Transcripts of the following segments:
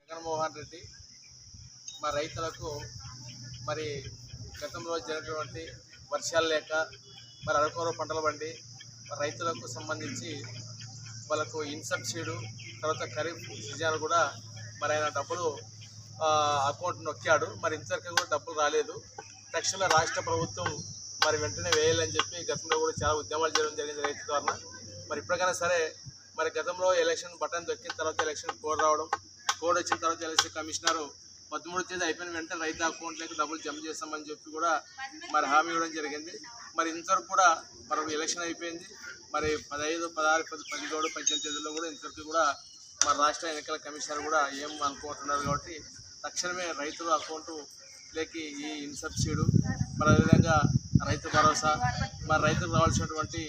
జగన్మోహన్ రెడ్డి మా రైతులకు మరి గతంలో జరిగినటువంటి వర్షాలు లేక మరి అరకూర పంటలు బండి రైతులకు సంబంధించి వాళ్ళకు ఇన్సబ్సిడీ తర్వాత ఖరీఫ్ సీజన్ కూడా మరి ఆయన డబ్బులు అకౌంట్ నొక్కాడు. మరి ఇంతవరకు కూడా డబ్బులు రాలేదు. తక్షణ రాష్ట్ర ప్రభుత్వం మరి వెంటనే వేయాలని చెప్పి గతంలో కూడా చాలా ఉద్యమాలు చేయడం జరిగింది రైతు ద్వారా మరి ఇప్పటికైనా సరే మరి గతంలో ఎలక్షన్ బటన్ దొక్కిన తర్వాత ఎలక్షన్ కోడ్ రావడం కోడ్ వచ్చిన తర్వాత ఎలక్షన్ కమిషనర్ పదమూడు తేదీ అయిపోయిన వెంటనే రైతు అకౌంట్లోకి డబ్బులు జమ చేస్తామని చెప్పి కూడా మరి హామీ ఇవ్వడం జరిగింది. మరి ఇంతవరకు కూడా మరి ఎలక్షన్ అయిపోయింది. మరి పదహైదు పదహారు పది పదిహేడు పద్దెనిమిది తేదీలో కూడా ఇంతవరకు కూడా మన రాష్ట్ర ఎన్నికల కమిషనర్ కూడా ఏం అనుకుంటున్నారు కాబట్టి తక్షణమే రైతుల అకౌంటు లేకి ఈ ఇన్సబ్సిడీ మరి అదేవిధంగా రైతు భరోసా మరి రైతుకు రావాల్సినటువంటి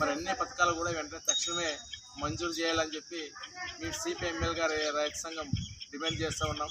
మరి అన్ని పథకాలు కూడా వెంటనే తక్షణమే మంజూరు చేయాలని చెప్పి మేము సిపిఎంఎల్ గారి రైతు సంఘం డిమాండ్ చేస్తూ ఉన్నాం.